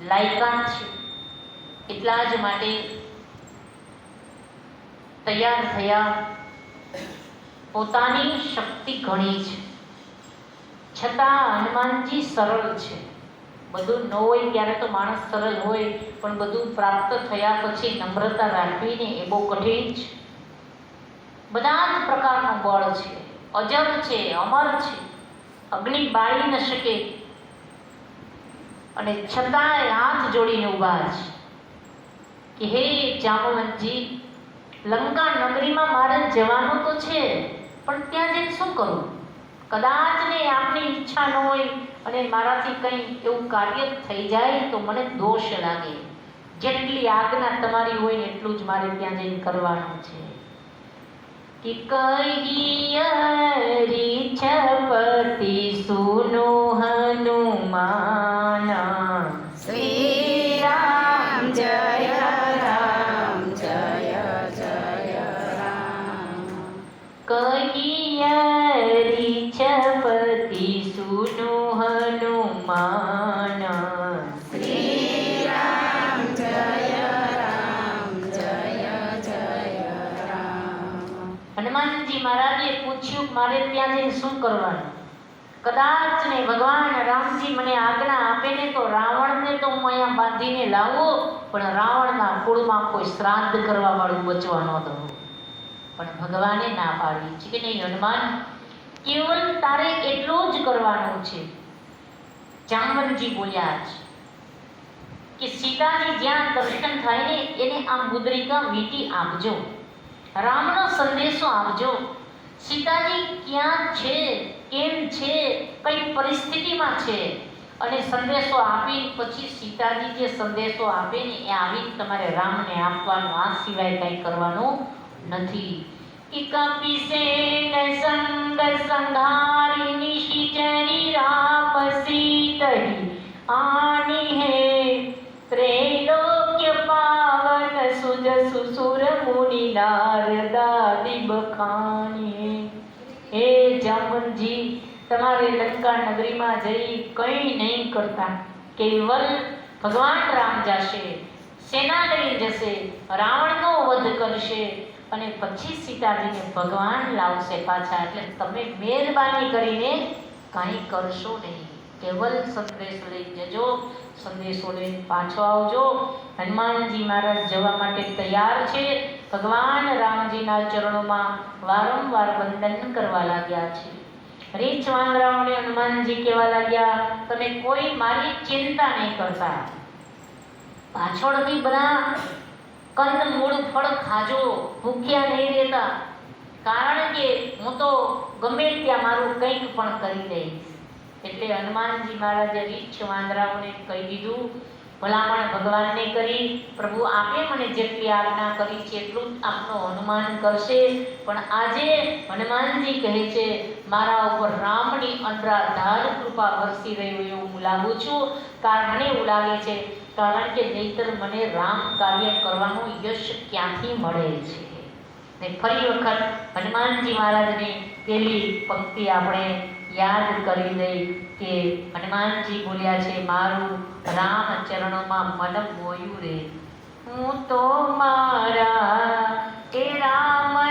લાયકાત છે. એટલા જ માટે તૈયાર થયા પોતાની શક્તિ ઘણી છે. છતાં હનુમાનજી સરળ છે. બધું ન હોય ત્યારે તો માણસ સરળ હોય, પણ બધું પ્રાપ્ત થયા પછી નમ્રતા રાખવીને એ બહુ કઠિન છે. બધા જ પ્રકારનું બળ છે. અજબ છે, અમર છે. અગ્નિ બાળી ન શકે અને છતાંય હાથ જોડીને ઊભા છે કે હે જામવંતજી લંકા નગરીમાં મારે જવાનું તો છે, પણ ત્યાં જઈને શું કરું? કદાચ ને આપની ઈચ્છા ન હોય અને મારાથી કંઈ એવું કાર્ય થઈ જાય તો મને દોષ લાગે. જેટલી આજ્ઞા તમારી હોય ને એટલું જ મારે ત્યાં જઈને કરવાનું છે. કે કહીયરી છપતી સુનો હનુમાન. હિયરી છપતિ સુનો હનુમાન. શ્રી જય હનુમાનજી મહારાજે પૂછ્યું મારે ત્યાં જઈને શું કરવાનું? કદાચ ને ભગવાન રામજી મને આજ્ઞા આપે ને તો રાવણ ને તો હું અહીંયા બાંધીને લાવો પણ રાવણના કુળમાં કોઈ શ્રાદ્ધ કરવા વાળું બચવાનો હતો પણ ભગવાને ના પાડી. છે કે નહીં, હનુમાન? કેવલ તારે એટલો જ કરવાનો છે. જામવનજી બોલ્યા છે કે સીતાજી જ્યાં દર્શન થાય ને, એને આ મુદ્રિકા વીટી આપજો. રામનો સંદેશો આપજો. સીતાજી ક્યાં છે? કેમ છે? કઈ પરિસ્થિતિમાં છે? અને સંદેશો આપી પછી સીતાજી જે સંદેશો આપે ને, એ આવી તમારે રામને આપવાનું, આ સિવાય કંઈ કરવાનું નથી. કપિસે ને સંગ સંધારી નિશિચરી રાપસી તરી આની હે. ત્રૈલોક્ય પાવન સુજ સુસુર મુનિ નારદા દિબ ખાણી હે જામનજી, તમારે લંકા નગરીમાં જઈ કંઈ નહીં કરતા. કેવલ ભગવાન રામ જાશે. સેના લઈ જશે, રાવણનો વધ કરશે અને પછી સીતાજીને ભગવાન લાવશે પાછા. એટલે તમે મહેરબાની કરીને કાંઈ કરશો નહીં. કેવલ સંદેશો લઈ જજો સંદેશો લઈને પાછો આવજો. હનુમાનજી મહારાજ જવા માટે તૈયાર છે. ભગવાન રામજીના ચરણોમાં વારંવાર વંદન કરવા લાગ્યા છે. રીચ વાંદરાઓને હનુમાનજી કહેવા લાગ્યા, તમે કોઈ મારી ચિંતા નહીં કરતા. પાછળથી બધા કંદ મૂળ ફળ ખાજો, ભૂખ્યા નહીં રહેતા. કારણ કે હું તો ગમે ત્યાં મારું કંઈક પણ કરી દઈશ. એટલે હનુમાનજી મહારાજે રીછ વાંદરાઓને કહી દીધું ભલામણ ભગવાનને કરી, પ્રભુ, આપે મને જેટલી આજ્ઞા કરી છે એટલું આપનો હનુમાન કરશે. પણ આજે હનુમાનજી કહે છે, મારા ઉપર રામની અનરાધાર કૃપા વરસી રહી હોય એવું હું લાગુ છું. કારણ મને એવું લાગે છે, કારણ કે નહીતર મને રામ કાર્ય કરવાનું યશ ક્યાંથી મળે છે? ને ફરી વખત હનુમાનજી મહારાજની પેલી પંક્તિ આપણે યાદ કરી દઈ કે હનુમાનજી બોલ્યા છે, મારું રામ ચરણોમાં મન મોયું રે. હું તો મારા એ રામના